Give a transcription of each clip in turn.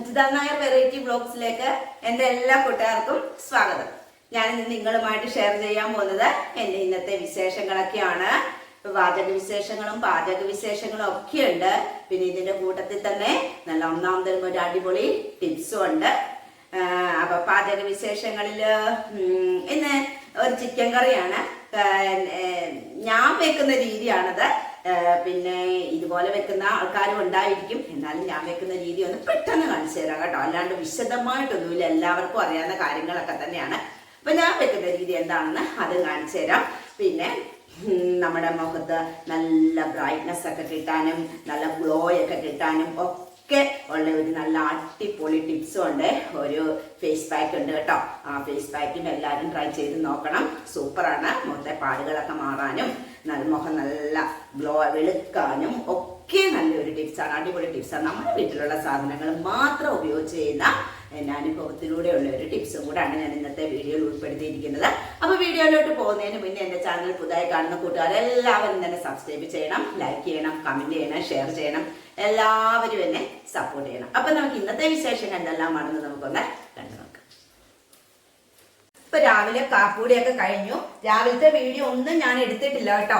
Ajitha variety ബ്ലോഗ്സിലേക്ക് എന്റെ എല്ലാ കൂട്ടുകാർക്കും സ്വാഗതം. ഞാൻ ഇന്ന് നിങ്ങളുമായിട്ട് ഷെയർ ചെയ്യാൻ പോകുന്നത് എന്റെ ഇന്നത്തെ വിശേഷങ്ങളൊക്കെയാണ്. പാചക വിശേഷങ്ങളും പാചക വിശേഷങ്ങളും ഒക്കെ ഉണ്ട്. പിന്നെ ഇതിന്റെ കൂട്ടത്തിൽ തന്നെ നല്ല ഒന്നാം തരം ഒരു അടിപൊളി ടിപ്സും ഉണ്ട്. അപ്പൊ പാചക വിശേഷങ്ങളിൽ ഇന്ന് ഒരു ചിക്കൻ കറിയാണ്. ഞാൻ വെക്കുന്ന രീതിയാണത്. പിന്നെ ഇതുപോലെ വെക്കുന്ന ആൾക്കാരും ഉണ്ടായിരിക്കും. എന്നാലും ഞാൻ വെക്കുന്ന രീതി ഒന്ന് പെട്ടെന്ന് കാണിച്ചു തരാം കേട്ടോ. അല്ലാണ്ട് വിശദമായിട്ടൊന്നുമില്ല. എല്ലാവർക്കും അറിയാവുന്ന കാര്യങ്ങളൊക്കെ തന്നെയാണ്. അപ്പൊ ഞാൻ വെക്കുന്ന രീതി എന്താണെന്ന് അത് കാണിച്ചു തരാം. പിന്നെ നമ്മുടെ മുഖത്ത് നല്ല ബ്രൈറ്റ്നസ് ഒക്കെ കിട്ടാനും നല്ല ഗ്ലോ ഒക്കെ കിട്ടാനും ഒക്കെ ഉള്ള ഒരു നല്ല അടിപൊളി ടിപ്സും ഉണ്ട്. ഒരു ഫേസ് പാക്ക് ഉണ്ട് കേട്ടോ. ആ ഫേസ് പാക്കും എല്ലാവരും ട്രൈ ചെയ്ത് നോക്കണം. സൂപ്പറാണ് മുഖത്തെ പാടുകളൊക്കെ മാറാനും. മുഖം നല്ല ഗ്ലോ വെളുക്കാനും ഒക്കെ നല്ലൊരു ടിപ്സാണ് അടിപൊളി ടിപ്സാണ് നമ്മുടെ വീട്ടിലുള്ള സാധനങ്ങൾ മാത്രം ഉപയോഗിച്ച് ചെയ്യുന്ന അനുഭവത്തിലൂടെയുള്ള ഒരു ടിപ്സും കൂടാണ് ഞാൻ ഇന്നത്തെ വീഡിയോയിൽ ഉൾപ്പെടുത്തിയിരിക്കുന്നത്. അപ്പോൾ വീഡിയോയിലോട്ട് പോകുന്നതിന് മുന്നേ എന്റെ ചാനൽ പുതുതായി കാണുന്ന കൂട്ടുകാരെല്ലാവരും തന്നെ സബ്സ്ക്രൈബ് ചെയ്യണം ലൈക്ക് ചെയ്യണം കമന്റ് ചെയ്യണം ഷെയർ ചെയ്യണം. എല്ലാവരും എന്നെ സപ്പോർട്ട് ചെയ്യണം. അപ്പം നമുക്ക് ഇന്നത്തെ വിശേഷം എന്തെല്ലാമാണെന്ന് നമുക്കൊന്ന് ഇപ്പൊ രാവിലെ കാപ്പൂടിയൊക്കെ കഴിഞ്ഞു. രാവിലത്തെ വീഡിയോ ഒന്നും ഞാൻ എടുത്തിട്ടില്ല കേട്ടോ.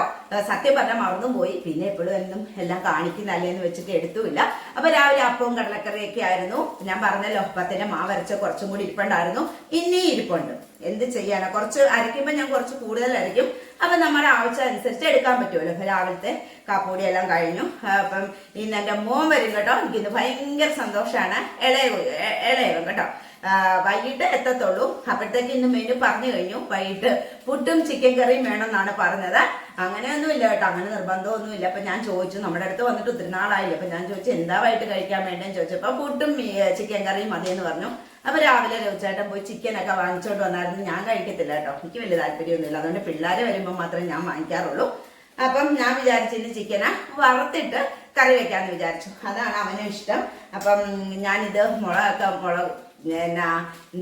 സത്യം പറഞ്ഞാൽ മറന്നും പോയി. പിന്നെ എപ്പോഴും എന്നും എല്ലാം കാണിക്കുന്നല്ലേ എന്ന് വെച്ചിട്ട് എടുത്തുമില്ല. അപ്പൊ രാവിലെ അപ്പവും കടലക്കറിയൊക്കെ ആയിരുന്നു. ഞാൻ പറഞ്ഞല്ലോ പത്തിന്റെ മാവരച്ച കുറച്ചും കൂടി ഇരിപ്പുണ്ടായിരുന്നു. ഇനിയും ഇരിപ്പുണ്ട്. എന്ത് ചെയ്യാനാ? കുറച്ച് അരയ്ക്കുമ്പോൾ ഞാൻ കുറച്ച് കൂടുതൽ അരയ്ക്കും. അപ്പൊ നമ്മുടെ ആവശ്യം അനുസരിച്ച് എടുക്കാൻ പറ്റുമല്ലോ. അപ്പൊ രാവിലത്തെ കാപ്പൂടി എല്ലാം കഴിഞ്ഞു. അപ്പം ഇന്ന് എന്റെ മോൻ വരും കേട്ടോ. എനിക്കിന്ന് ഭയങ്കര സന്തോഷമാണ് ഇളയ ഇളയവൻ കേട്ടോ. വൈകിട്ട് എത്തത്തുള്ളൂ. അപ്പോഴത്തേക്ക് ഇന്ന് മെനു പറഞ്ഞു കഴിഞ്ഞു. വൈകിട്ട് പുട്ടും ചിക്കൻ കറിയും വേണമെന്നാണ് പറഞ്ഞത്. അങ്ങനെയൊന്നുമില്ല കേട്ടോ. അങ്ങനെ നിർബന്ധമൊന്നുമില്ല. അപ്പൊ ഞാൻ ചോദിച്ചു. നമ്മുടെ അടുത്ത് വന്നിട്ട് ഒത്തിരി നാളായില്ല. അപ്പൊ ഞാൻ ചോദിച്ചു എന്താ വൈകിട്ട് കഴിക്കാൻ വേണ്ടേന്ന്? അപ്പൊ പുട്ടും ചിക്കൻ കറിയും മതി എന്ന് പറഞ്ഞു. അപ്പൊ രാവിലെ രവിചേട്ടൻ പോയി ചിക്കൻ ഒക്കെ വാങ്ങിച്ചോണ്ട് വന്നായിരുന്നു. ഞാൻ കഴിക്കത്തില്ല കേട്ടോ. എനിക്ക് വലിയ താല്പര്യമൊന്നുമില്ല. അതുകൊണ്ട് പിള്ളേര് വരുമ്പോൾ മാത്രമേ ഞാൻ വാങ്ങിക്കാറുള്ളൂ. അപ്പം ഞാൻ വിചാരിച്ചിരുന്ന ചിക്കനെ വറുത്തിട്ട് കറി വെക്കാന്ന് വിചാരിച്ചു. അതാണ് അവനും ഇഷ്ടം. അപ്പം ഞാനിത് മുളകൊക്കെ മുളക് എന്നാ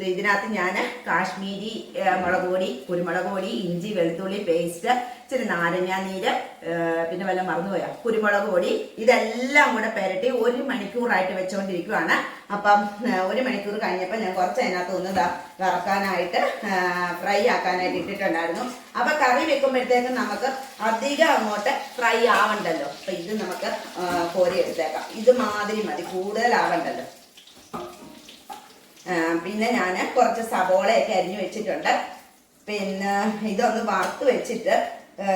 ഇതിനകത്ത് ഞാൻ കാശ്മീരി മുളക് പൊടി കുരുമുളക് പൊടി ഇഞ്ചി വെളുത്തുള്ളി പേസ്റ്റ് ഇച്ചിരി നാരങ്ങ നീര് പിന്നെ വല്ല മറന്നുപോയാ? കുരുമുളക് പൊടി ഇതെല്ലാം കൂടെ പെരട്ടി ഒരു മണിക്കൂറായിട്ട് വെച്ചുകൊണ്ടിരിക്കുവാണ് അപ്പം ഒരു മണിക്കൂർ കഴിഞ്ഞപ്പോൾ ഞാൻ കുറച്ച് അതിനകത്ത് ഒന്ന് വറക്കാനായിട്ട് ഫ്രൈ ആക്കാനായിട്ട് ഇട്ടിട്ടുണ്ടായിരുന്നു. അപ്പൊ കറി വെക്കുമ്പോഴത്തേക്കും നമുക്ക് അധികം അങ്ങോട്ട് ഫ്രൈ ആവണ്ടല്ലോ. അപ്പൊ ഇത് നമുക്ക് കോരി എടുത്തേക്കാം ഇത് മാതിരി മതി ആ, പിന്നെ ഞാൻ കുറച്ച് സവോളയൊക്കെ അരിഞ്ഞു വെച്ചിട്ടുണ്ട്. പിന്നെ ഇതൊന്ന് വറുത്ത് വെച്ചിട്ട്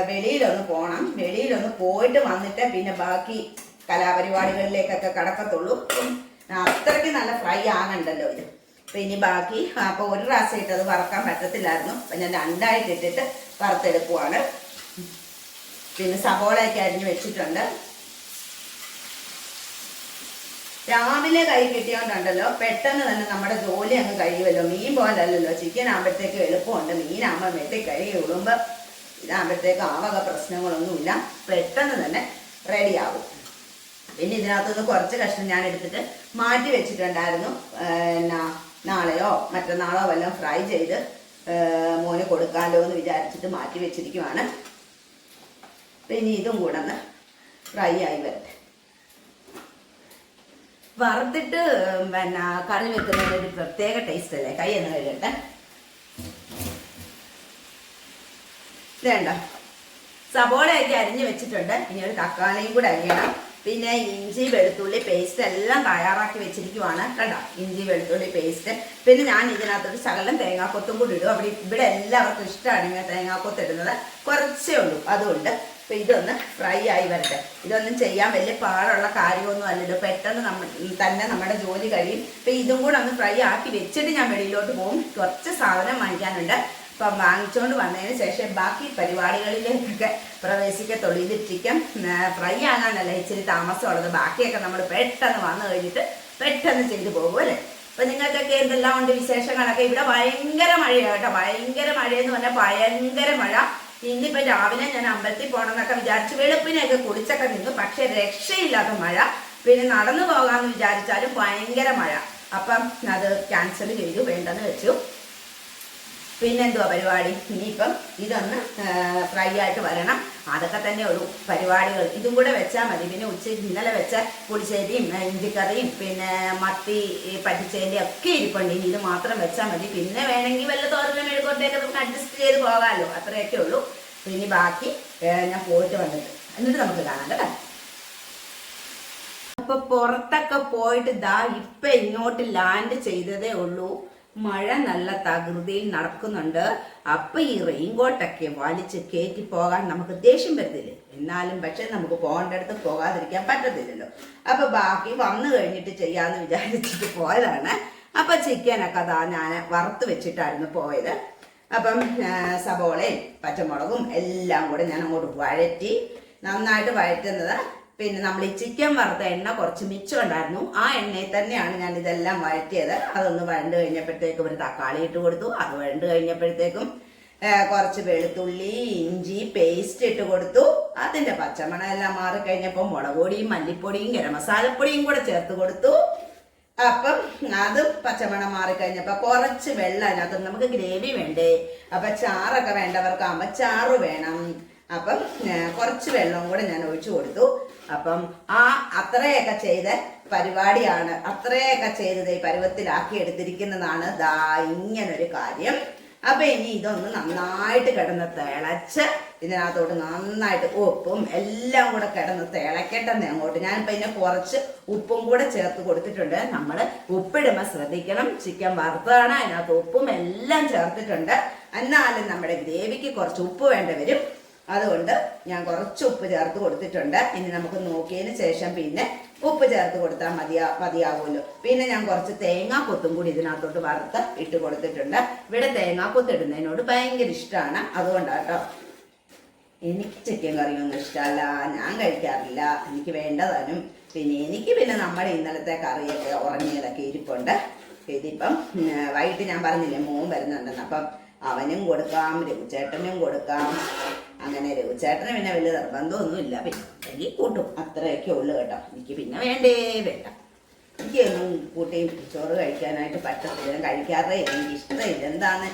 വെളിയിലൊന്ന് പോകണം വെളിയിലൊന്ന് പോയിട്ട് വന്നിട്ട് പിന്നെ ബാക്കി കലാപരിപാടികളിലേക്കൊക്കെ കടക്കത്തുള്ളൂ. അത്രയ്ക്ക് നല്ല ഫ്രൈ ആകണ്ടല്ലോ ഇത്. അപ്പം ഇനി ബാക്കി അപ്പോൾ ഒരു പ്രാവശ്യം അത് വറക്കാൻ പറ്റത്തില്ലായിരുന്നു. അപ്പം ഞാൻ രണ്ടായിട്ട് ഇട്ടിട്ട് വറുത്തെടുക്കുവാണ്. പിന്നെ സവോളയൊക്കെ അരിഞ്ഞ് വെച്ചിട്ടുണ്ട്. രാവിലെ കൈ കിട്ടിയോണ്ടുണ്ടല്ലോ പെട്ടെന്ന് തന്നെ നമ്മുടെ ജോലി അങ്ങ് കഴിയുമല്ലോ. മീൻ പോലല്ലല്ലോ. ചിക്കൻ ആകുമ്പോഴത്തേക്ക് എളുപ്പമുണ്ട്. മീനാകുമ്പോൾ വെട്ടി കഴുകി ഉടുമ്പോൾ ഇതാകുമ്പോഴത്തേക്ക് ആവക പ്രശ്നങ്ങളൊന്നുമില്ല. പെട്ടെന്ന് തന്നെ റെഡിയാകും പിന്നെ ഇതിനകത്തുനിന്ന് കുറച്ച് കഷ്ണം ഞാൻ എടുത്തിട്ട് മാറ്റി വെച്ചിട്ടുണ്ടായിരുന്നു. എന്നാ നാളെയോ മറ്റന്നാളോ വല്ലതും ഫ്രൈ ചെയ്ത് മോന് കൊടുക്കാമല്ലോ എന്ന് വിചാരിച്ചിട്ട് മാറ്റി വെച്ചിരിക്കുവാണ്. പിന്നെ ഇതും കൂടെ ഫ്രൈ ആയി വരട്ടെ. വറുത്തിട്ട് പിന്നെ കറി വെക്കുന്നതിന് ഒരു പ്രത്യേക ടേസ്റ്റ് അല്ലേ? കൈ എന്ന് കഴിയട്ടെ വേണ്ട സബോളയൊക്കെ അരിഞ്ഞു വെച്ചിട്ടുണ്ട്. ഇനി ഒരു തക്കാളിയും കൂടെ അരിയണം. പിന്നെ ഇഞ്ചി വെളുത്തുള്ളി പേസ്റ്റ് എല്ലാം തയ്യാറാക്കി വെച്ചിരിക്കുവാണ്. കണ്ടോ? ഇഞ്ചി വെളുത്തുള്ളി പേസ്റ്റ് പിന്നെ ഞാൻ ഇതിനകത്തൊരു ശകലം തേങ്ങാക്കൊത്തും കൂടി ഇടും. അവിടെ ഇവിടെ എല്ലാവർക്കും ഇഷ്ടമാണ് ഇങ്ങനെ തേങ്ങാക്കൊത്ത് ഇടുന്നത് കുറച്ചേ ഉള്ളൂ. അതുകൊണ്ട് അപ്പൊ ഇതൊന്ന് ഫ്രൈ ആയി വരട്ടെ. ഇതൊന്നും ചെയ്യാൻ വലിയ പാടുള്ള കാര്യമൊന്നും അല്ലല്ലോ. പെട്ടെന്ന് നമ്മൾ തന്നെ നമ്മുടെ ജോലി കഴിയും. അപ്പൊ ഇതും കൂടെ ഒന്ന് ഫ്രൈ ആക്കി വെച്ചിട്ട് ഞാൻ വെളിയിലോട്ട് പോകും. കുറച്ച് സാധനം വാങ്ങിക്കാനുണ്ട്. അപ്പം വാങ്ങിച്ചുകൊണ്ട് വന്നതിന് ശേഷം ബാക്കി പരിപാടികളിലേക്കൊക്കെ പ്രവേശിക്കത്തുള്ളൂ. ഇത് ഫ്രൈ ആകാനല്ല ഇച്ചിരി താമസമുള്ളത്. ബാക്കിയൊക്കെ നമ്മൾ പെട്ടെന്ന് വന്നു കഴിഞ്ഞിട്ട് പെട്ടെന്ന് ചെയ്തു പോകും അല്ലേ? അപ്പൊ നിങ്ങൾക്കൊക്കെ എന്തെല്ലാം ഉണ്ട് വിശേഷങ്ങളൊക്കെ? ഇവിടെ ഭയങ്കര മഴയാണ് കേട്ടോ. ഭയങ്കര മഴയെന്ന് പറഞ്ഞാൽ ഭയങ്കര മഴ. ഇന്നിപ്പോ രാവിലെ ഞാൻ അമ്പലത്തിൽ പോകണം എന്നൊക്കെ വിചാരിച്ചു വെളുപ്പിനെയൊക്കെ കുടിച്ചൊക്കെ നിന്നു പക്ഷെ രക്ഷയില്ലാത്ത മഴ. പിന്നെ നടന്നു പോകാമെന്ന് വിചാരിച്ചാലും ഭയങ്കര മഴ. അപ്പം അത് ക്യാൻസൽ ചെയ്തു വേണ്ടെന്ന് വെച്ചു. പിന്നെന്തുവാ പരിപാടി? ഇനിയിപ്പം ഇതൊന്ന് ഫ്രൈ ആയിട്ട് വരണം. അതൊക്കെ തന്നെ ഒരു പരിപാടികൾ. ഇതും കൂടെ വെച്ചാൽ മതി. പിന്നെ ഉച്ച ഇന്നലെ വെച്ച പുളിശ്ശേരിയും ഇഞ്ചിക്കറിയും പിന്നെ മത്തി പറ്റിച്ചേന്റെ ഒക്കെ ഇരിപ്പുണ്ട്. ഇനി ഇത് മാത്രം വെച്ചാൽ മതി. പിന്നെ വേണമെങ്കിൽ വല്ല തോരലും മെഴുകൊണ്ടൊക്കെ നമുക്ക് അഡ്ജസ്റ്റ് ചെയ്ത് പോകാമല്ലോ അത്രയൊക്കെ ഉള്ളൂ. പിന്നെ ബാക്കി ഞാൻ പോയിട്ട് വന്നിട്ട് എന്നിട്ട് നമുക്ക് കാണാം കേട്ടോ. അപ്പൊ പുറത്തൊക്കെ പോയിട്ട് ദാ ഇപ്പൊ ഇങ്ങോട്ട് ലാൻഡ് ചെയ്തതേ ഉള്ളൂ. മഴ നല്ല തകൃതിയിൽ നടക്കുന്നുണ്ട്. അപ്പൊ ഈ റെയിൻകോട്ടൊക്കെ വലിച്ച് കയറ്റി പോകാൻ നമുക്ക് ദേഷ്യം വരത്തില്ല. എന്നാലും പക്ഷെ നമുക്ക് പോകേണ്ടടുത്ത് പോകാതിരിക്കാൻ പറ്റത്തില്ലല്ലോ. അപ്പൊ ബാക്കി വന്നു കഴിഞ്ഞിട്ട് ചെയ്യാന്ന് വിചാരിച്ചിട്ട് പോയതാണ്. അപ്പൊ ചിക്കനൊക്കെ അതാ ഞാൻ വറുത്ത് വെച്ചിട്ടായിരുന്നു പോയത്. അപ്പം സബോളയും പച്ചമുളകും എല്ലാം കൂടെ ഞാൻ അങ്ങോട്ട് വഴറ്റി നന്നായിട്ട് വഴറ്റുന്നത് പിന്നെ നമ്മൾ ഈ ചിക്കൻ വറുത്ത എണ്ണ കുറച്ച് മിച്ചം ഉണ്ടായിരുന്നു. ആ എണ്ണയിൽ തന്നെയാണ് ഞാൻ ഇതെല്ലാം വഴറ്റിയത്. അതൊന്ന് വഴണ്ട് കഴിഞ്ഞപ്പോഴത്തേക്കും ഒരു തക്കാളി ഇട്ട് കൊടുത്തു. അത് വഴണ്ട് കഴിഞ്ഞപ്പോഴത്തേക്കും കുറച്ച് വെളുത്തുള്ളി ഇഞ്ചി പേസ്റ്റ് ഇട്ട് കൊടുത്തു. അതിന്റെ പച്ചമണം എല്ലാം മാറി കഴിഞ്ഞപ്പോൾ മുളക് പൊടിയും മല്ലിപ്പൊടിയും ഗരം മസാലപ്പൊടിയും കൂടെ ചേർത്ത് കൊടുത്തു. അപ്പം അത് പച്ചമണം മാറിക്കഴിഞ്ഞപ്പോൾ കുറച്ച് വെള്ളം അതിനകത്ത് നമുക്ക് ഗ്രേവി വേണ്ടേ? അപ്പൊ ചാറൊക്കെ വേണ്ടവർക്ക് ചാറ് വേണം. അപ്പം കുറച്ച് വെള്ളവും കൂടെ ഞാൻ ഒഴിച്ചു കൊടുത്തു. അപ്പം ആ അത്രയൊക്കെ ചെയ്ത പരിപാടിയാണ്. അത്രയൊക്കെ ചെയ്തത് ഈ പരുവത്തിലാക്കി എടുത്തിരിക്കുന്നതാണ് ദാ ഇങ്ങനൊരു കാര്യം. അപ്പൊ ഇനി ഇതൊന്ന് നന്നായിട്ട് കിടന്ന് തിളച്ച് ഇതിനകത്തോട്ട് നന്നായിട്ട് ഉപ്പും എല്ലാം കൂടെ കിടന്ന് തിളക്കട്ടെന്ന് അങ്ങോട്ട്. ഞാനിപ്പോ ഇതിനെ കുറച്ച് ഉപ്പും കൂടെ ചേർത്ത് കൊടുത്തിട്ടുണ്ട്. നമ്മൾ ഉപ്പിടുമ്പോൾ ശ്രദ്ധിക്കണം. ചിക്കൻ വറുത്തതാണ് അതിനകത്ത് ഉപ്പും എല്ലാം ചേർത്തിട്ടുണ്ട്. എന്നാലും നമ്മുടെ ഗ്രേവിക്ക് കുറച്ച് ഉപ്പ് വേണ്ട വരും. അതുകൊണ്ട് ഞാൻ കുറച്ച് ഉപ്പ് ചേർത്ത് കൊടുത്തിട്ടുണ്ട്. ഇനി നമുക്ക് നോക്കിയതിന് ശേഷം പിന്നെ ഉപ്പ് ചേർത്ത് കൊടുത്താൽ മതിയാ മതിയാവുമല്ലോ പിന്നെ ഞാൻ കുറച്ച് തേങ്ങാക്കൊത്തും കൂടി ഇതിനകത്തോട്ട് വറുത്ത് ഇട്ട് കൊടുത്തിട്ടുണ്ട്. ഇവിടെ തേങ്ങാക്കൊത്ത് ഇടുന്നതിനോട് ഭയങ്കര ഇഷ്ടമാണ് അതുകൊണ്ടാട്ടോ എനിക്ക് ചിക്കൻ കറിയൊന്നും ഇഷ്ടമല്ല. ഞാൻ കഴിക്കാറില്ല. എനിക്ക് വേണ്ടതാനും പിന്നെ എനിക്ക് പിന്നെ നമ്മുടെ ഇന്നലത്തെ കറിയൊക്കെ ഉറങ്ങിയതൊക്കെ ഇരിപ്പുണ്ട്. ഇതിപ്പം വൈകിട്ട് ഞാൻ പറഞ്ഞില്ലേ മോൻ വരുന്നുണ്ടെന്ന്. അപ്പം അവനും കൊടുക്കാം രഘുചേട്ടനും കൊടുക്കാം. അങ്ങനെ രഘുചേട്ടന് പിന്നെ വലിയ നിർബന്ധമൊന്നുമില്ല. പിന്നെ എനിക്ക് കൂട്ടും. അത്രയൊക്കെ ഉള്ളു കേട്ടോ. എനിക്ക് പിന്നെ വേണ്ടേ വേണ്ട. എനിക്കൊന്നും കൂട്ടിയും ചോറ് കഴിക്കാനായിട്ട് പറ്റത്തില്ല. കഴിക്കാറേ. എനിക്ക് ഇഷ്ടമില്ല എന്താണ്?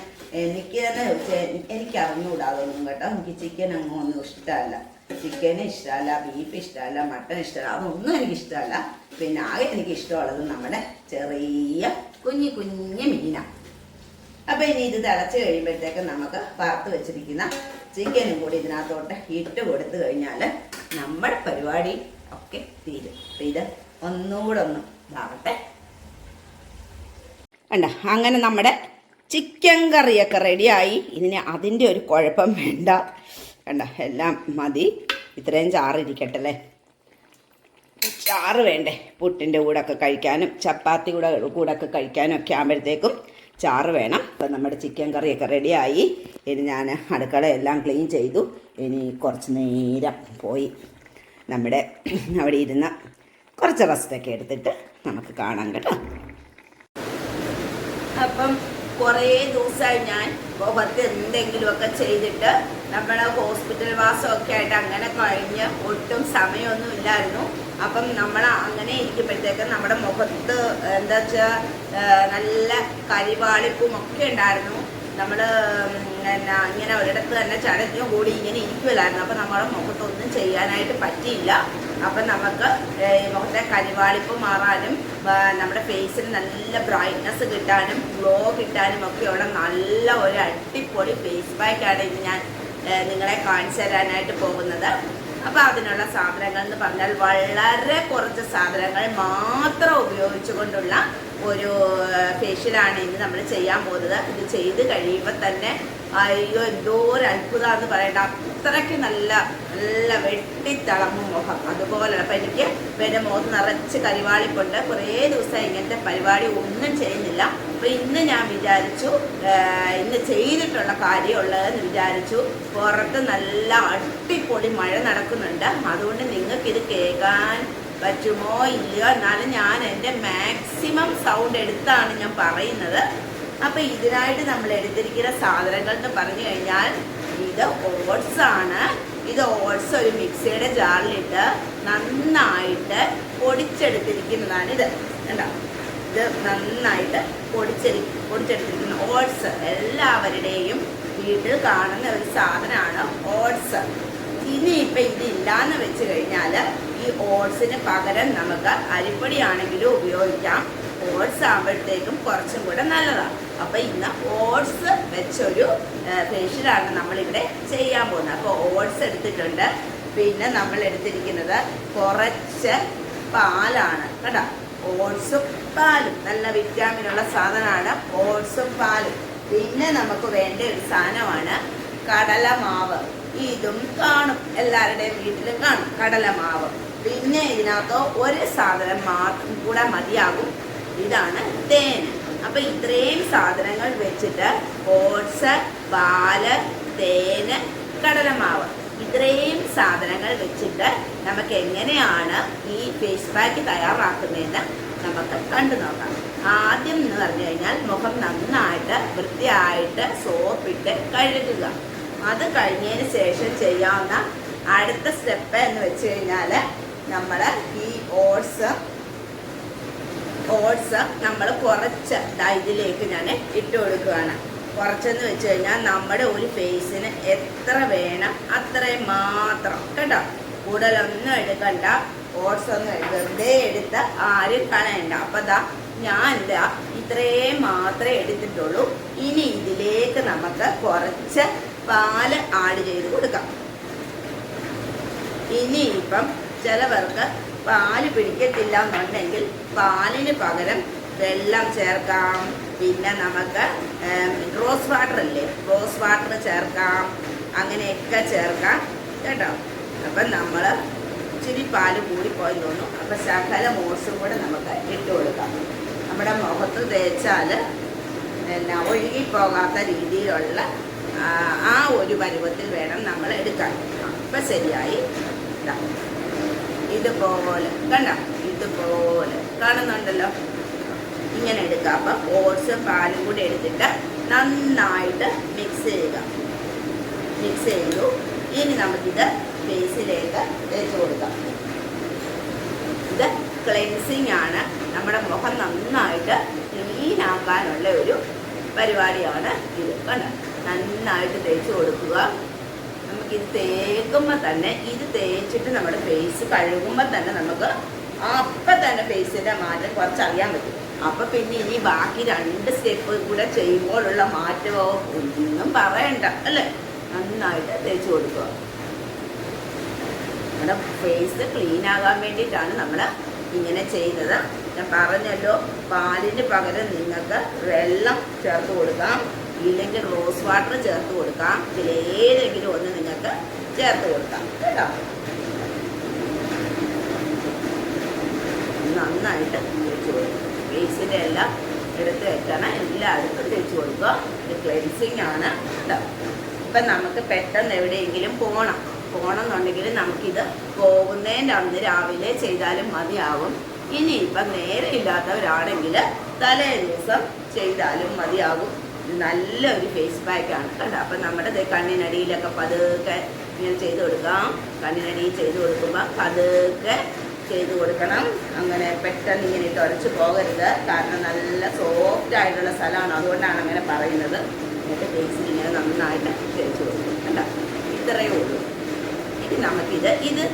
എനിക്ക് തന്നെ എനിക്ക് എനിക്ക് അറിഞ്ഞുകൂടാതൊന്നും കേട്ടോ. എനിക്ക് ചിക്കൻ അങ്ങ് ഒന്നും ഇഷ്ടമല്ല. ചിക്കൻ ഇഷ്ടമല്ല ബീഫ് ഇഷ്ടമല്ല മട്ടൻ ഇഷ്ടമല്ല. അതൊന്നും എനിക്ക് ഇഷ്ടമല്ല. പിന്നെ ആകെ എനിക്ക് ഇഷ്ടമുള്ളത് നമ്മുടെ ചെറിയ കുഞ്ഞു കുഞ്ഞു മീനാണ് അപ്പൊ ഇനി ഇത് തിളച്ച് കഴിയുമ്പോഴത്തേക്ക് നമുക്ക് വറുത്ത് വെച്ചിരിക്കുന്ന ചിക്കനും കൂടി ഇതിനകത്തോട്ട് ഇട്ട് കൊടുത്തു കഴിഞ്ഞാൽ നമ്മുടെ പരിപാടി ഒക്കെ തീരും. അപ്പൊ ഇത് ഒന്നുകൂടെ ഒന്ന് ഇതാവട്ടെ. കണ്ട? അങ്ങനെ നമ്മുടെ ചിക്കൻ കറിയൊക്കെ റെഡിയായി. ഇതിന് അതിന്റെ ഒരു കുഴപ്പം വേണ്ട. കണ്ട? എല്ലാം മതി. ഇത്രയും ചാറിരിക്കട്ടെ അല്ലേ? ചാറ് വേണ്ടേ? പുട്ടിന്റെ കൂടെ ഒക്കെ കഴിക്കാനും ചപ്പാത്തി കൂടെ കൂടെ ഒക്കെ കഴിക്കാനും ഒക്കെ ആകുമ്പോഴത്തേക്കും ചാറ് വേണം. അപ്പം നമ്മുടെ ചിക്കൻ കറിയൊക്കെ റെഡിയായി ഇനി ഞാൻ അടുക്കളയെല്ലാം ക്ലീൻ ചെയ്തു. ഇനി കുറച്ച് നേരം പോയി. നമ്മുടെ അവിടെ ഇരുന്ന് കുറച്ച് റെസ്റ്റൊക്കെ എടുത്തിട്ട് നമുക്ക് കാണാം കേട്ടോ. അപ്പം കുറേ ദിവസമായി ഞാൻ മുഖത്ത് എന്തെങ്കിലുമൊക്കെ ചെയ്തിട്ട് നമ്മുടെ ഹോസ്പിറ്റൽ വാസമൊക്കെ ആയിട്ട് അങ്ങനെ കഴിഞ്ഞ് ഒട്ടും സമയമൊന്നും ഇല്ലായിരുന്നു. അപ്പം നമ്മൾ അങ്ങനെ ഇരിക്കുമ്പോഴത്തേക്ക് നമ്മുടെ മുഖത്ത് എന്താ വെച്ചാൽ നല്ല കരിവാളിപ്പും ഒക്കെ ഉണ്ടായിരുന്നു. നമ്മൾ എന്നാ ഇങ്ങനെ ഒരിടത്ത് തന്നെ ചടഞ്ഞു കൂടി ഇങ്ങനെ ഇരിക്കുമല്ലായിരുന്നു അപ്പം നമ്മുടെ മുഖത്തൊന്നും ചെയ്യാനായിട്ട് പറ്റിയില്ല. അപ്പം നമുക്ക് മുഖത്തെ കരിവാളിപ്പ് മാറാനും നമ്മുടെ ഫേസിന് നല്ല ബ്രൈറ്റ്നസ് കിട്ടാനും ഗ്ലോ കിട്ടാനും ഒക്കെയുള്ള നല്ല ഒരു അടിപൊളി ഫേസ് പാക്കാണ് ഇന്ന് ഞാൻ നിങ്ങളെ കാണിച്ചു തരാനായിട്ട് പോകുന്നത്. അപ്പോൾ അതിനുള്ള സാധനങ്ങൾ എന്ന് പറഞ്ഞാൽ വളരെ കുറച്ച് സാധനങ്ങൾ മാത്രം ഉപയോഗിച്ചുകൊണ്ടുള്ള ഒരു ഫേഷ്യലാണ് ഇന്ന് നമ്മൾ ചെയ്യാൻ പോകുന്നത്. ഇത് ചെയ്ത് കഴിയുമ്പോൾ തന്നെ അയ്യോ എന്തോ ഒരു അത്ഭുതമാണെന്ന് പറയണ്ട. അത്രയ്ക്ക് നല്ല നല്ല വെട്ടിത്തിളങ്ങും മുഖം. അതുപോലെ അപ്പം എനിക്ക് എന്റെ മുഖത്ത് നിറച്ച് കൊണ്ട് കുറേ ദിവസം ഇങ്ങനത്തെ പരിപാടി ഒന്നും ചെയ്യുന്നില്ല. അപ്പോൾ ഇന്ന് ഞാൻ വിചാരിച്ചു ഇന്ന് ചെയ്തിട്ടുള്ള കാര്യമുള്ളതെന്ന് വിചാരിച്ചു. പുറത്ത് നല്ല അടിപൊളി മഴ നടക്കുന്നുണ്ട്. അതുകൊണ്ട് നിങ്ങൾക്കിത് കേൾക്കാൻ പറ്റുമോ ഇല്ലയോ എന്നാലും ഞാൻ എന്റെ മാക്സിമം സൗണ്ട് എടുത്താണ് ഞാൻ പറയുന്നത്. അപ്പോൾ ഇതിനായിട്ട് നമ്മൾ എടുത്തിരിക്കുന്ന സാധനങ്ങൾ എന്ന് പറഞ്ഞു കഴിഞ്ഞാൽ ഇത് ഓട്സ് ആണ്. ഇത് ഓട്സ് ഒരു മിക്സിയുടെ ജാറിലിട്ട് നന്നായിട്ട് പൊടിച്ചെടുത്തിരിക്കുന്നതാണ് ഇത്. കണ്ടോ? ഇത് നന്നായിട്ട് പൊടിച്ചെടി പൊടിച്ചെടുത്തിരിക്കുന്ന. ഓട്സ് എല്ലാവരുടെയും വീട്ടിൽ കാണുന്ന ഒരു സാധനമാണ് ഓട്സ് ഇനിയിപ്പോൾ ഇതില്ലാന്ന് വെച്ച് കഴിഞ്ഞാൽ ഈ ഓട്സിന് പകരം നമുക്ക് അരിപ്പൊടി ആണെങ്കിലും ഉപയോഗിക്കാം. ഓട്സ് ആകുമ്പോഴത്തേക്കും കുറച്ചും കൂടെ നല്ലതാണ്. അപ്പൊ ഇന്ന് ഓട്സ് വെച്ചൊരു ഫേഷ്യലാണ് നമ്മളിവിടെ ചെയ്യാൻ പോകുന്നത്. അപ്പോൾ ഓട്സ് എടുത്തിട്ടുണ്ട്. പിന്നെ നമ്മൾ എടുത്തിരിക്കുന്നത് കുറച്ച് പാലാണ് കേട്ടോ. ഓട്സും പാലും. നല്ല വിറ്റാമിനുള്ള സാധനമാണ് ഓട്സും പാലും. പിന്നെ നമുക്ക് വേണ്ട ഒരു സാധനമാണ് കടലമാവ്. ഇതും കാണും. എല്ലാവരുടെയും വീട്ടിലും കാണും കടലമാവ്. പിന്നെ ഇതിനകത്ത് ഒരു സാധനം മാത്രം കൂടെ മതിയാകും. ഇതാണ് തേൻ. അപ്പൊ ഇത്രയും സാധനങ്ങൾ വെച്ചിട്ട് ഓട്സ് പാൽ തേന് കടലമാവ് ഇത്രയും സാധനങ്ങൾ വെച്ചിട്ട് നമുക്ക് എങ്ങനെയാണ് ഈ ഫേസ് പാക്ക് തയ്യാറാക്കുന്നതെന്ന് നമുക്ക് കണ്ടു നോക്കാം. ആദ്യം എന്ന് പറഞ്ഞു കഴിഞ്ഞാൽ മുഖം നന്നായിട്ട് വൃത്തിയായിട്ട് സോപ്പിട്ട് കഴുകുക. അത് കഴിഞ്ഞതിന് ശേഷം ചെയ്യാവുന്ന അടുത്ത സ്റ്റെപ്പ് എന്ന് വെച്ച് കഴിഞ്ഞാൽ നമ്മൾ ഈ ഓട്സ് ഓട്സ് നമ്മൾ കുറച്ച് ഇതിലേക്ക് ഞാൻ ഇട്ട് കൊടുക്കുകയാണ് കുറച്ചെന്ന് വെച്ച് കഴിഞ്ഞാൽ നമ്മുടെ ഒരു ഫേസിന് എത്ര വേണം അത്രയും മാത്രം. കേട്ടോ? കൂടുതലൊന്നും എടുക്കണ്ട. ഓട്സ് ഒന്നും വെറുതെ എടുത്ത് ആരും കളയണ്ട. അപ്പം ദാ ഞാൻ എന്താ ഇത്രയും മാത്രമേ എടുത്തിട്ടുള്ളൂ. ഇനി ഇതിലേക്ക് നമുക്ക് കുറച്ച് പാൽ ആഡ് ചെയ്ത് കൊടുക്കാം. ഇനി ഇനിയിപ്പം ചിലവർക്ക് പാൽ പിടിക്കത്തില്ല എന്നുണ്ടെങ്കിൽ പാലിന് പകരം വെള്ളം ചേർക്കാം. പിന്നെ നമുക്ക് റോസ് വാട്ടർ അല്ലേ റോസ് വാട്ടർ ചേർക്കാം. അങ്ങനെയൊക്കെ ചേർക്കാം കേട്ടോ. അപ്പം നമ്മൾ ഇച്ചിരി പാൽ കൂടിപ്പോയി തോന്നും അപ്പം ശകല മോസും കൂടെ നമുക്ക് ഇട്ട് കൊടുക്കാം. നമ്മുടെ മുഖത്ത് തേച്ചാൽ പിന്നെ ഒഴുകിപ്പോകാത്ത രീതിയിലുള്ള ആ, ഒരു പരുവത്തിൽ വേണം നമ്മൾ എടുക്കാൻ. അപ്പം ശരിയായി. ഇതാ. ഇതുപോലെ കണ്ട? ഇതുപോലെ കാണുന്നുണ്ടല്ലോ? ഇങ്ങനെ എടുക്കുക അപ്പം ഓട്സും പാലും കൂടി എടുത്തിട്ട് നന്നായിട്ട് മിക്സ് ചെയ്യുക. മിക്സ് ചെയ്തു. ഇനി നമുക്കിത് ഫേസിലേക്ക് തേച്ച് കൊടുക്കാം. ഇത് ക്ലെൻസിങ് ആണ്. നമ്മുടെ മുഖം നന്നായിട്ട് ക്ലീൻ ആക്കാനുള്ള ഒരു പരിപാടിയാണ് ഇത്. കണ്ട? നന്നായിട്ട് തേച്ച് കൊടുക്കുക. നമുക്കിത് തേക്കുമ്പോൾ തന്നെ ഇത് തേച്ചിട്ട് നമ്മുടെ ഫേസ് കഴുകുമ്പോൾ തന്നെ നമുക്ക് അപ്പം തന്നെ ഫേസിന്റെ മാറ്റം കുറച്ച് അറിയാൻ പറ്റും. അപ്പം പിന്നെ ഇനി ബാക്കി രണ്ട് സ്റ്റെപ്പ് കൂടെ ചെയ്യുമ്പോഴുള്ള മാറ്റമോ? ഒന്നും പറയണ്ട അല്ലേ? നന്നായിട്ട് തേച്ച് കൊടുക്കുക. നമ്മുടെ ഫേസ് ക്ലീൻ ആകാൻ വേണ്ടിയിട്ടാണ് നമ്മൾ ഇങ്ങനെ ചെയ്യുന്നത്. ഞാൻ പറഞ്ഞല്ലോ പാലിന് പകരം നിങ്ങൾക്ക് വെള്ളം ചേർത്ത് കൊടുക്കാം. ഇല്ലെങ്കിൽ റോസ് വാട്ടർ ചേർത്ത് കൊടുക്കാം. ഇതിലേതെങ്കിലും ഒന്ന് നിങ്ങൾക്ക് ചേർത്ത് കൊടുക്കാം. കേട്ടോ? നന്നായിട്ട് തേച്ച് കൊടുക്കും. ഫേസിന്റെ എല്ലാം എടുത്ത് വെക്കണം. എല്ലായിടത്തും തേച്ച് കൊടുക്കുക. ഇത് ക്ലെൻസിങ് ആണ്. കേട്ടോ? ഇപ്പം നമുക്ക് പെട്ടെന്ന് എവിടെയെങ്കിലും പോകണം. പോകണം എന്നുണ്ടെങ്കിൽ നമുക്കിത് പോകുന്നതിന്റെ അന്ന് രാവിലെ ചെയ്താലും മതിയാവും. ഇനിയിപ്പം നേരെ ഇല്ലാത്തവരാണെങ്കിൽ തലേ ദിവസം ചെയ്താലും മതിയാകും. ഇത് നല്ലൊരു ഫേസ് പാക്കാണ് കേട്ടോ. അപ്പം നമ്മുടെ കണ്ണിനടിയിലൊക്കെ പതുക്കെ ഇങ്ങനെ ചെയ്ത് കൊടുക്കാം. കണ്ണിനടിയിൽ ചെയ്ത് കൊടുക്കുമ്പോൾ പതുക്കെ ചെയ്ത് കൊടുക്കണം. അങ്ങനെ പെട്ടെന്ന് ഇങ്ങനെ ഇട്ട് പോകരുത്. കാരണം നല്ല സോഫ്റ്റ് ആയിട്ടുള്ള സ്ഥലമാണ്. അതുകൊണ്ടാണ് അങ്ങനെ പറയുന്നത്. എന്നിട്ട് ഫേസിൽ ഇങ്ങനെ നന്നായിട്ട് തേച്ച് കൊടുക്കും കണ്ടോ ഇത്രയേ ഉള്ളൂ. ഇനി നമുക്കിത് ഇത്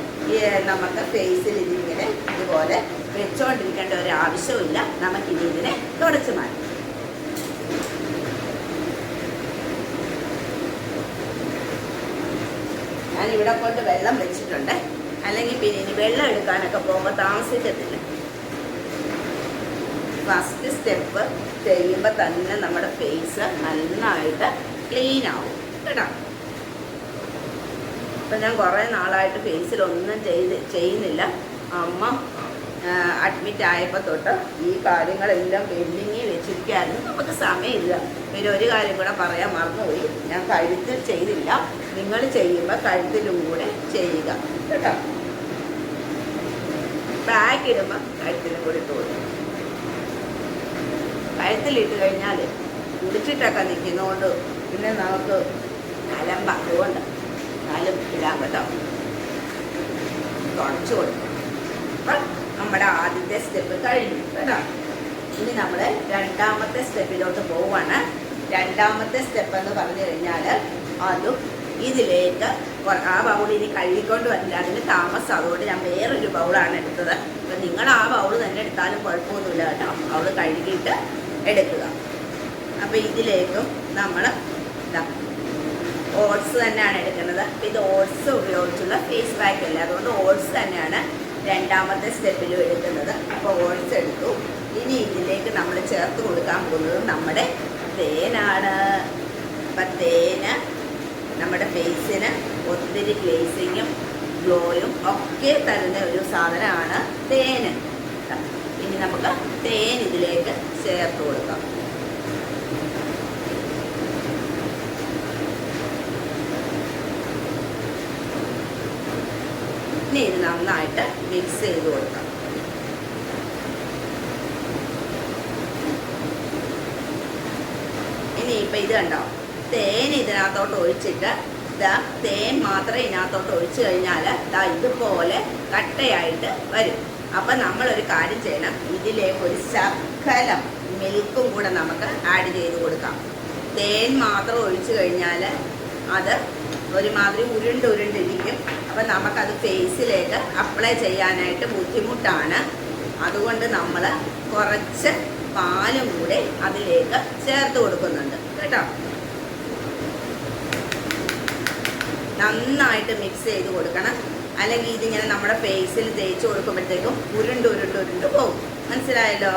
നമുക്ക് ഫേസിൽ ഇതിങ്ങനെ ഇതുപോലെ വെച്ചോണ്ടിരിക്കേണ്ട ഒരു ആവശ്യമില്ല നമുക്കിനി ഇതിനെ തുടച്ച് മാറ്റാം. ഞാൻ ഇവിടെ കൊണ്ട് വെള്ളം വെച്ചിട്ടുണ്ട്. അല്ലെങ്കിൽ പിന്നെ ഇനി വെള്ളം എടുക്കാനൊക്കെ പോകുമ്പോൾ താമസിക്കത്തില്ല. ഫസ്റ്റ് സ്റ്റെപ്പ് ചെയ്യുമ്പോൾ തന്നെ നമ്മുടെ ഫേസ് നന്നായിട്ട് ക്ലീൻ ആവും. കേട്ടോ? ഇപ്പം ഞാൻ കുറേ നാളായിട്ട് ഫേസിലൊന്നും ചെയ്ത് ചെയ്യുന്നില്ല. അമ്മ അഡ്മിറ്റ് ആയപ്പോൾ തൊട്ട് ഈ കാര്യങ്ങളെല്ലാം പെൻഡിങ്ങിൽ വെച്ചിരിക്കുകയായിരുന്നു നമുക്ക് സമയമില്ല. പിന്നെ ഒരു കാര്യം കൂടെ പറയാൻ മറന്നുപോയി. ഞാൻ കഴുത്തിൽ ചെയ്തില്ല. നിങ്ങൾ ചെയ്യുമ്പോൾ കഴുത്തിലും കൂടെ ചെയ്യുക. കേട്ടോ? ബാഗ് ഇടുമ്പോൾ കഴുത്തിലും കൂടി കൊടുക്കും കഴുത്തിലിട്ട് കഴിഞ്ഞാൽ കുടിച്ചിട്ടൊക്കെ നിൽക്കുന്നതുകൊണ്ട് പിന്നെ നമുക്ക് അലമ്പ അതുകൊണ്ട് എന്നാലും ഇടാൻ കേട്ടോ തുടച്ചു കൊടുക്കും നമ്മുടെ ആദ്യത്തെ സ്റ്റെപ്പ് കഴിഞ്ഞു. കേട്ടോ? ഇനി നമ്മൾ രണ്ടാമത്തെ സ്റ്റെപ്പിലോട്ട് പോവാണ്. രണ്ടാമത്തെ സ്റ്റെപ്പ് എന്ന് പറഞ്ഞു കഴിഞ്ഞാൽ അതും ഇതിലേക്ക് ആ ബൗൾ ഇനി കഴുകിക്കൊണ്ട് വരില്ല. അതിന് താമസം. അതുകൊണ്ട് ഞാൻ വേറൊരു ബൗളാണ് എടുത്തത്. അപ്പം നിങ്ങൾ ആ ബൗൾ തന്നെ എടുത്താലും കുഴപ്പമൊന്നുമില്ല കേട്ടോ. ബൗൾ കഴുകിയിട്ട് എടുക്കുക. അപ്പം ഇതിലേക്കും നമ്മൾ ഓട്സ് തന്നെയാണ് എടുക്കുന്നത്. ഇത് ഓട്സ് ഉപയോഗിച്ചുള്ള ഫേസ് പാക്ക് അല്ല? അതുകൊണ്ട് ഓട്സ് തന്നെയാണ് രണ്ടാമത്തെ സ്റ്റെപ്പിൽ എടുക്കുന്നത്. അപ്പോൾ ഓട്സ് എടുത്തു. ഇനി ഇതിലേക്ക് നമ്മൾ ചേർത്ത് കൊടുക്കാൻ പോകുന്നത് നമ്മുടെ തേനാണ്. അപ്പം തേന് നമ്മുടെ ഫേസിന് ഒത്തിരി ഗ്ലേസിങ്ങും ഗ്ലോയും ഒക്കെ തരുന്ന ഒരു സാധനമാണ് തേന്. ഇനി നമുക്ക് തേൻ ഇതിലേക്ക് ചേർത്ത് കൊടുക്കാം. ഇനി ഇത് നന്നായിട്ട് മിക്സ് ചെയ്ത് കൊടുക്കാം. ഇനി ഇപ്പൊ ഇത് കണ്ടോ? തേൻ ഇതിനകത്തോട്ട് ഒഴിച്ചിട്ട് ഇതാ തേൻ മാത്രം ഇതിനകത്തോട്ട് ഒഴിച്ചു കഴിഞ്ഞാൽ ഇതാ ഇതുപോലെ കട്ടയായിട്ട് വരും. അപ്പം നമ്മളൊരു കാര്യം ചെയ്യണം. ഇതിലേക്ക് ഒരു ശകലം മിൽക്കും കൂടെ നമുക്ക് ആഡ് ചെയ്ത് കൊടുക്കാം. തേൻ മാത്രം ഒഴിച്ചു കഴിഞ്ഞാൽ അത് ഒരുമാതിരി ഉരുണ്ട് ഉരുണ്ടിരിക്കും. അപ്പം നമുക്കത് ഫേസിലേക്ക് അപ്ലൈ ചെയ്യാനായിട്ട് ബുദ്ധിമുട്ടാണ്. അതുകൊണ്ട് നമ്മൾ കുറച്ച് പാലും കൂടെ അതിലേക്ക് ചേർത്ത് കൊടുക്കുന്നുണ്ട്. കേട്ടോ? നന്നായിട്ട് മിക്സ് ചെയ്ത് കൊടുക്കണം. അല്ലെങ്കിൽ ഇതിങ്ങനെ നമ്മുടെ ഫേസിൽ തേച്ച് കൊടുക്കുമ്പോഴത്തേക്കും ഉരുണ്ട് ഉരുണ്ട് ഉരുണ്ട് പോകും മനസ്സിലായല്ലോ?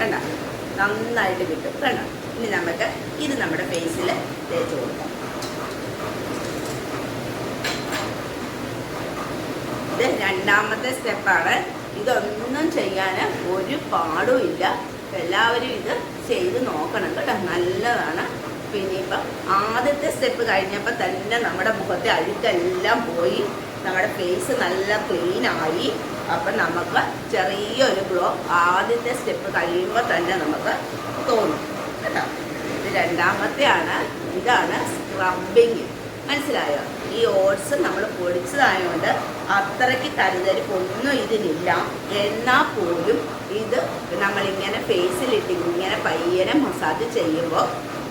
കണ്ട? നന്നായിട്ട് കിട്ടും. കണ്ട? ഇനി നമുക്ക് ഇത് നമ്മുടെ ഫേസിൽ തേച്ച് കൊടുക്കാം. ഇത് രണ്ടാമത്തെ സ്റ്റെപ്പാണ് ഇതൊന്നും ചെയ്യാൻ ഒരു പാടും ഇല്ല. എല്ലാവരും ഇത് ചെയ്ത് നോക്കണം കേട്ടോ. നല്ലതാണ്. പിന്നെ ഇപ്പം ആദ്യത്തെ സ്റ്റെപ്പ് കഴിഞ്ഞപ്പോൾ തന്നെ നമ്മുടെ മുഖത്തെ അഴുക്കെല്ലാം പോയി. നമ്മുടെ ഫേസ് നല്ല ക്ലീൻ ആയി. അപ്പം നമുക്ക് ചെറിയൊരു ഗ്ലോ ആദ്യത്തെ സ്റ്റെപ്പ് കഴിയുമ്പോൾ തന്നെ നമുക്ക് തോന്നും. കേട്ടോ. ഇത് രണ്ടാമത്തെയാണ്. ഇതാണ് സ്ക്രബിങ് മനസ്സിലായോ? ഈ ഓട്സ് നമ്മൾ പൊടിച്ചതായതുകൊണ്ട് അത്രയ്ക്ക് തരുതരിപ്പൊന്നും ഇതിനില്ല. എന്നാൽ പോലും ഇത് നമ്മളിങ്ങനെ ഫേസിലിട്ട് ഇങ്ങനെ പയ്യനെ മസാജ് ചെയ്യുമ്പോൾ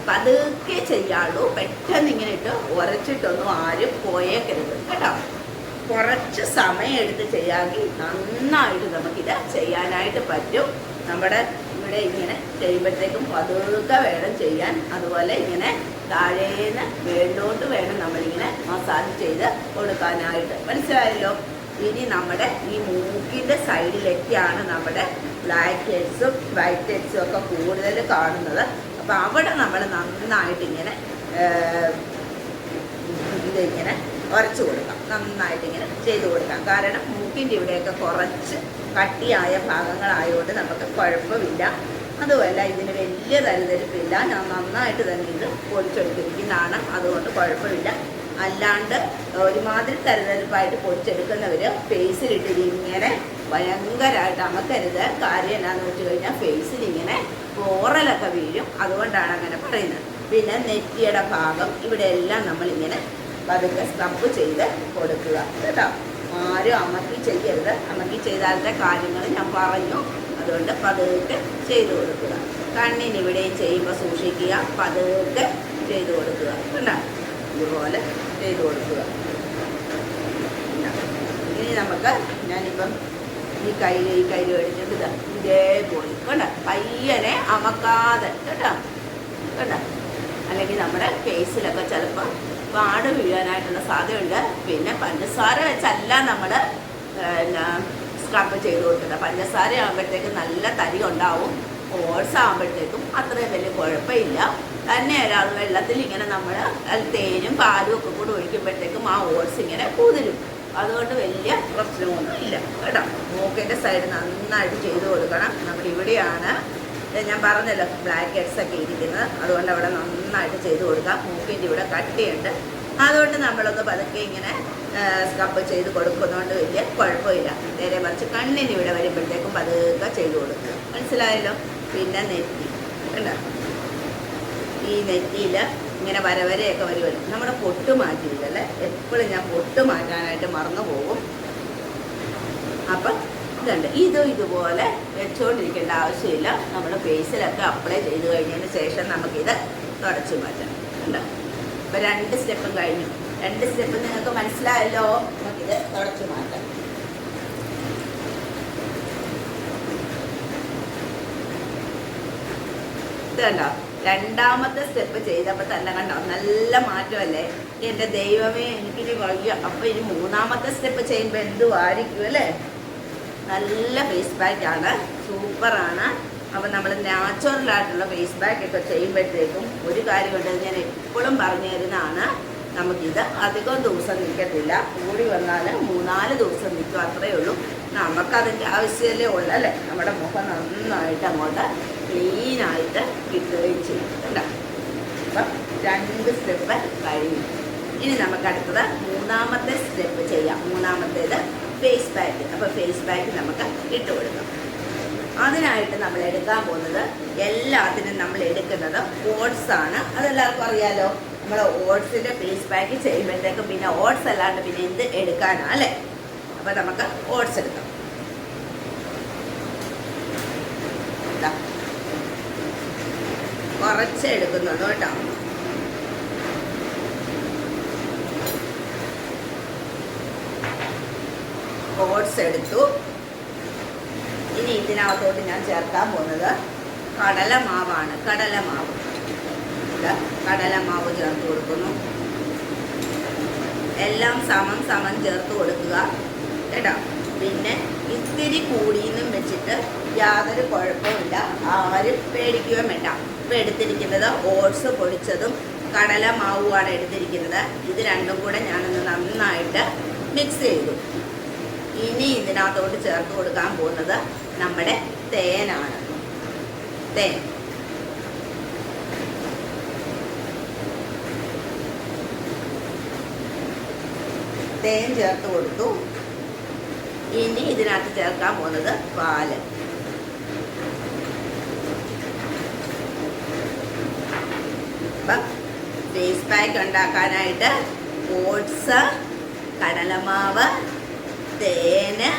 പതുക്കെ ചെയ്യാളൂ പെട്ടെന്ന് ഇങ്ങനെ ഇട്ട് ഉരച്ചിട്ടൊന്നും ആരും പോയേക്കരുത്. കേട്ടോ? കുറച്ച് സമയം എടുത്ത് ചെയ്യാമെങ്കിൽ നന്നായിട്ട് നമുക്കിത് ചെയ്യാനായിട്ട് പറ്റും. നമ്മുടെ ഇവിടെ ഇങ്ങനെ ചെയ്യുമ്പോഴത്തേക്കും പതുക്കെ വേണം ചെയ്യാൻ. അതുപോലെ ഇങ്ങനെ താഴേന്ന് വേണ്ടോട്ട് വേണം നമ്മളിങ്ങനെ മസാജ് ചെയ്ത് കൊടുക്കാനായിട്ട്. മനസ്സിലായല്ലോ? ഇനി നമ്മുടെ ഈ മൂക്കിന്റെ സൈഡിലൊക്കെയാണ് നമ്മുടെ ബ്ലാക്ക് ഹെഡ്സും വൈറ്റ് ഹെഡ്സും ഒക്കെ കൂടുതൽ കാണുന്നത്. അപ്പോൾ അവിടെ നമ്മൾ നന്നായിട്ട് ഇങ്ങനെ ഇതിങ്ങനെ ഉരച്ചു കൊടുക്കാം. നന്നായിട്ട് ഇങ്ങനെ ചെയ്തു കൊടുക്കാം. കാരണം മൂക്കിന്റെ ഇവിടെയൊക്കെ കുറച്ച് കട്ടിയായ ഭാഗങ്ങളായതുകൊണ്ട് നമുക്ക് കുഴപ്പമില്ല. അതുമല്ല ഇതിന് വലിയ തരുതരിപ്പില്ല ഞാൻ നന്നായിട്ട് തന്നെ ഇത് പൊടിച്ചെടുത്തിരിക്കുന്നതാണ് അതുകൊണ്ട് കുഴപ്പമില്ല. അല്ലാണ്ട് ഒരുമാതിരി തരുതരിപ്പായിട്ട് പൊടിച്ചെടുക്കുന്നവർ ഫേസിലിട്ട് ഇങ്ങനെ ഭയങ്കരമായിട്ട് അമക്കരുത്. കാര്യം എന്നാന്ന് വെച്ച് കഴിഞ്ഞാൽ ഫേസിൽ ഇങ്ങനെ വീഴും. അതുകൊണ്ടാണ് അങ്ങനെ പറയുന്നത്. പിന്നെ നെറ്റിയുടെ ഭാഗം ഇവിടെ എല്ലാം നമ്മളിങ്ങനെ പതുക്കെ സ്ക്രബ് ചെയ്ത് കൊടുക്കുക. കേട്ടോ? ആരും അമ്മയ്ക്ക് ചെയ്യരുത്. അമ്മയ്ക്ക് ചെയ്താലത്തെ കാര്യങ്ങൾ ഞാൻ പറഞ്ഞു. അതുകൊണ്ട് പതുക്കെ ചെയ്തു കൊടുക്കുക. കണ്ണിന് ഇവിടെയും ചെയ്യുമ്പോൾ സൂക്ഷിക്കുക. പതുക്കെ ചെയ്തു കൊടുക്കുക. കണ്ടോ? ഇതുപോലെ ചെയ്തു കൊടുക്കുക. ഇനി നമുക്ക് ഞാനിപ്പം ഈ കൈ ഈ കൈ എടുത്തിട്ട് ഇതാ ഇതേപോലെ കണ്ട? പയ്യനെ അമക്കാതെ. കേട്ടോ കേട്ടോ അല്ലെങ്കിൽ നമ്മുടെ ഫേസിലൊക്കെ ചിലപ്പോൾ പാട് വീഴാനായിട്ടുള്ള സാധ്യതയുണ്ട്. പിന്നെ പഞ്ചസാര വെച്ചല്ല നമ്മൾ പിന്നെ സ്ക്രബ് ചെയ്ത് കൊടുക്കുന്നത്. പഞ്ചസാര ആകുമ്പോഴത്തേക്കും നല്ല തരി ഉണ്ടാവും. ഓട്സ് ആകുമ്പോഴത്തേക്കും അത്രയും വലിയ കുഴപ്പമില്ല. തന്നെ ഒരാൾ വെള്ളത്തിൽ ഇങ്ങനെ നമ്മൾ തേനും പാലും ഒക്കെ കൂടി ഒഴിക്കുമ്പോഴത്തേക്കും ആ ഓട്സ് ഇങ്ങനെ കുതിരും. അതുകൊണ്ട് വലിയ പ്രശ്നമൊന്നും ഇല്ല കേട്ടോ? മൂക്കിന്റെ സൈഡ് നന്നായിട്ട് ചെയ്ത് കൊടുക്കണം. നമ്മൾ ഇവിടെയാണ് ഞാൻ പറഞ്ഞല്ലോ ബ്ലാക്ക് ഹെഡ്സ് ഒക്കെ ഇരിക്കുന്നത്. അതുകൊണ്ട് അവിടെ നന്നായിട്ട് ചെയ്ത് കൊടുക്കാം. മൂക്കിന്റെ ഇവിടെ കട്ടിയുണ്ട്. അതുകൊണ്ട് നമ്മളൊന്ന് പതുക്കെ ഇങ്ങനെ സ്കബ് ചെയ്ത് കൊടുക്കുന്നതുകൊണ്ട് വലിയ കുഴപ്പമില്ല. നേരെ മറിച്ച് കണ്ണിന് ഇവിടെ വരുമ്പോഴത്തേക്കും പതുക്കെ ചെയ്ത് കൊടുക്കുക. മനസ്സിലായല്ലോ? പിന്നെ നെറ്റി. കണ്ടോ? ഈ നെറ്റിയിൽ ഇങ്ങനെ വരവരെയൊക്കെ വരുമല്ലോ. നമ്മുടെ പൊട്ട് മാറ്റിയില്ലല്ലേ? എപ്പോഴും ഞാൻ പൊട്ട് മാറ്റാനായിട്ട് മറന്നു പോകും അപ്പം ഇതുണ്ട്. ഇതും ഇതുപോലെ വെച്ചുകൊണ്ടിരിക്കേണ്ട ആവശ്യമില്ല. നമ്മൾ ഫേസിലൊക്കെ അപ്ലൈ ചെയ്ത് കഴിഞ്ഞതിന് ശേഷം നമുക്കിത് തുടച്ചു മാറ്റാം. കണ്ടോ? ഇപ്പം രണ്ട് സ്റ്റെപ്പും കഴിഞ്ഞു. രണ്ട് സ്റ്റെപ്പ് നിങ്ങൾക്ക് മനസ്സിലായല്ലോ? നമുക്കിത് തുടച്ചു മാറ്റാം. ഇത് കണ്ടോ? രണ്ടാമത്തെ സ്റ്റെപ്പ് ചെയ്തപ്പോൾ തന്നെ കണ്ടോ? നല്ല മാറ്റമല്ലേ? എന്റെ ദൈവമേ എനിക്കിനി വയ്യ. അപ്പോൾ ഇനി മൂന്നാമത്തെ സ്റ്റെപ്പ് ചെയ്യുമ്പോൾ എന്തുമായിരിക്കും അല്ലേ? നല്ല ഫേസ് പാക്ക് ആണ്. സൂപ്പറാണ് അപ്പം നമ്മൾ നാച്ചുറലായിട്ടുള്ള ഫേസ് പാക്ക് ഒക്കെ ചെയ്യുമ്പോഴത്തേക്കും ഒരു കാര്യമുണ്ട് ഞാൻ എപ്പോഴും പറഞ്ഞു തരുന്നതാണ് നമുക്കിത് അധികം ദിവസം നിൽക്കത്തില്ല. കൂടി വന്നാൽ മൂന്നാൽ ദിവസം നിൽക്കും. അത്രയേ ഉള്ളൂ. നമുക്കതിന്റെ ആവശ്യമല്ലേ ഉള്ളൂ അല്ലേ? നമ്മുടെ മുഖം നന്നായിട്ട് അങ്ങോട്ട് ക്ലീനായിട്ട് കിട്ടുകയും ചെയ്യും കണ്ടോ? അപ്പം രണ്ട് സ്റ്റെപ്പ് കഴിഞ്ഞു. ഇനി നമുക്ക് അടുത്തത് മൂന്നാമത്തെ സ്റ്റെപ്പ് ചെയ്യാം. മൂന്നാമത്തേത് ഫേസ് പാക്ക് അപ്പോൾ ഫേസ് പാക്ക് നമുക്ക് ഇട്ട് കൊടുക്കാം. അതിനായിട്ട് നമ്മൾ എടുക്കാൻ പോകുന്നത് എല്ലാത്തിനും നമ്മൾ എടുക്കുന്നത് ഓട്സ് ആണ്. അതെല്ലാവർക്കും അറിയാലോ? നമ്മൾ ഓട്സിന്റെ ഫേസ് പാക്ക് ചെയ്യുമ്പോഴത്തേക്കും പിന്നെ ഓട്സ് അല്ലാണ്ട് പിന്നെ എന്ത് എടുക്കാനാ അല്ലേ? അപ്പം നമുക്ക് ഓട്സ് എടുക്കാം. കുറച്ച് എടുക്കുന്നുള്ളൂ ഓട്സ് എടുത്തു. ഇനി ഇതിനകത്തോട്ട് ഞാൻ ചേർക്കാൻ പോകുന്നത് കടലമാവാണ്. കടലമാവ്. കടലമാവ് ചേർത്ത് കൊടുക്കുന്നു. എല്ലാം സമം സമം ചേർത്ത് കൊടുക്കുക കേട്ടോ. പിന്നെ ഇത്തിരി കൂടിയെന്നും വെച്ചിട്ട് യാതൊരു കുഴപ്പമില്ല ആരും പേടിക്കുകയും വേണ്ട. ഇപ്പം എടുത്തിരിക്കുന്നത് ഓട്സ് പൊടിച്ചതും കടലമാവുമാണ് എടുത്തിരിക്കുന്നത്. ഇത് രണ്ടും കൂടെ ഞാനൊന്ന് നന്നായിട്ട് മിക്സ് ചെയ്തു. ഇനി ഇതിനകത്തോട്ട് ചേർത്ത് കൊടുക്കാൻ പോകുന്നത് നമ്മുടെ തേനാണ്. തേൻ. തേൻ ചേർത്ത് കൊടുത്തു. ഇനി ഇതിനകത്ത് ചേർക്കാൻ പോകുന്നത് പാൽ. ഫേസ് പാക്ക് ഉണ്ടാക്കാനായിട്ട് ഓട്സ് കടലമാവ് തേന്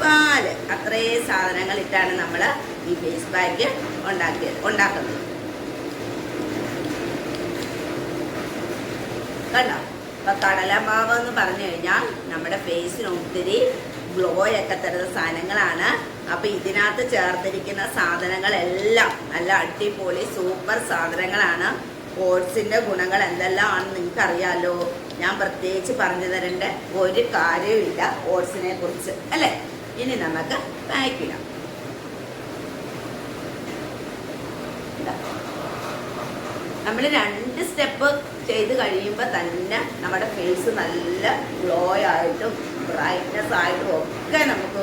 പാൽ. അത്രയും സാധനങ്ങൾ ഇട്ടാണ് നമ്മൾ ഈ ഫേസ് പാക്ക് ഉണ്ടാക്കിയത് ഉണ്ടാക്കുന്നത്. കണ്ടോ? അപ്പൊ കടലമാവ് എന്ന് പറഞ്ഞു കഴിഞ്ഞാൽ നമ്മുടെ ഫേസിന് ഒത്തിരി ഗ്ലോ ഒക്കെ തരുന്ന സാധനങ്ങളാണ്. അപ്പൊ ഇതിനകത്ത് ചേർത്തിരിക്കുന്ന സാധനങ്ങളെല്ലാം നല്ല അടിപൊളി സൂപ്പർ സാധനങ്ങളാണ്. ഓട്സിന്റെ ഗുണങ്ങൾ എന്തെല്ലാം ആണെന്ന് നിങ്ങൾക്ക് അറിയാലോ ഞാൻ പ്രത്യേകിച്ച് പറഞ്ഞു തരേണ്ട ഒരു കാര്യവുമില്ല ഓട്സിനെ കുറിച്ച് അല്ലേ? ഇനി നമുക്ക് ചെയ്യാം നമ്മൾ രണ്ട് സ്റ്റെപ്പ് ചെയ്ത് കഴിയുമ്പോൾ തന്നെ നമ്മുടെ ഫേസ് നല്ല ഗ്ലോ ആയിട്ടും ബ്രൈറ്റ്നെസ് ആയിട്ടും ഒക്കെ നമുക്ക്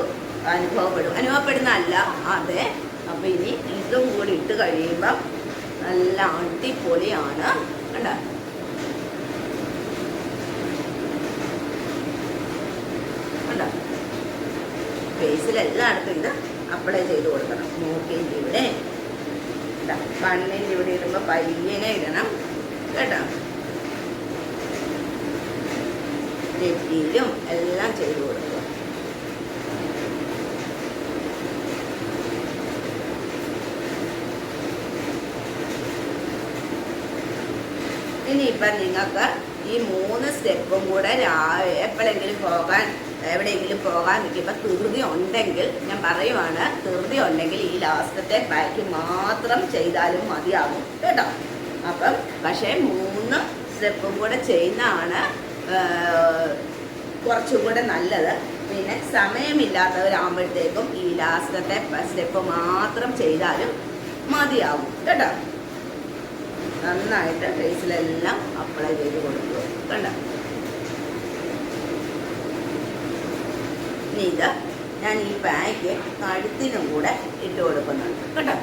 അനുഭവപ്പെടും. അനുഭവപ്പെടുന്നതല്ല അതെ. അപ്പോൾ ഇനി ഇതും കൂടി ഇട്ട് കഴിയുമ്പോൾ നല്ല അടിപൊളിയാണ്. കണ്ടോ? ഫേസിലെല്ലായിടത്തും ഇത് അപ്ലൈ ചെയ്ത് കൊടുക്കണം. മൂക്കിന്റെ ഇവിടെ. കണ്ണിന്റെ ഇവിടെ ഇടുമ്പോൾ പയ്യനെ ഇടണം. കേട്ടോ? നെറ്റിയിലും എല്ലാം ചെയ്ത് കൊടുക്കുക. ഇനിയിപ്പം നിങ്ങൾക്ക് ഈ മൂന്ന് സ്റ്റെപ്പും കൂടെ എപ്പോഴെങ്കിലും പോകാൻ എവിടെയെങ്കിലും പോകാൻ നിൽക്കുമ്പോൾ ധൃതി ഉണ്ടെങ്കിൽ ഞാൻ പറയുവാണ് ധൃതി ഉണ്ടെങ്കിൽ ഈ ലാസ്റ്റത്തെ പാക്ക് മാത്രം ചെയ്താലും മതിയാകും കേട്ടോ. അപ്പം പക്ഷേ മൂന്ന് സ്റ്റെപ്പും കൂടെ ചെയ്യുന്നതാണ് കുറച്ചും കൂടെ നല്ലത്. പിന്നെ സമയമില്ലാത്തവരാകുമ്പോഴത്തേക്കും ഈ ലാസ്റ്റത്തെ സ്റ്റെപ്പ് മാത്രം ചെയ്താലും മതിയാവും കേട്ടോ. നന്നായിട്ട് ഫേസിലെല്ലാം അപ്ലൈ ചെയ്ത് കൊടുക്കുക കണ്ടോ ഇനി ഞാൻ ഈ പാക്ക് കഴുത്തിനും കൂടെ ഇട്ട് കൊടുക്കുന്നുണ്ട്. കേട്ടോ?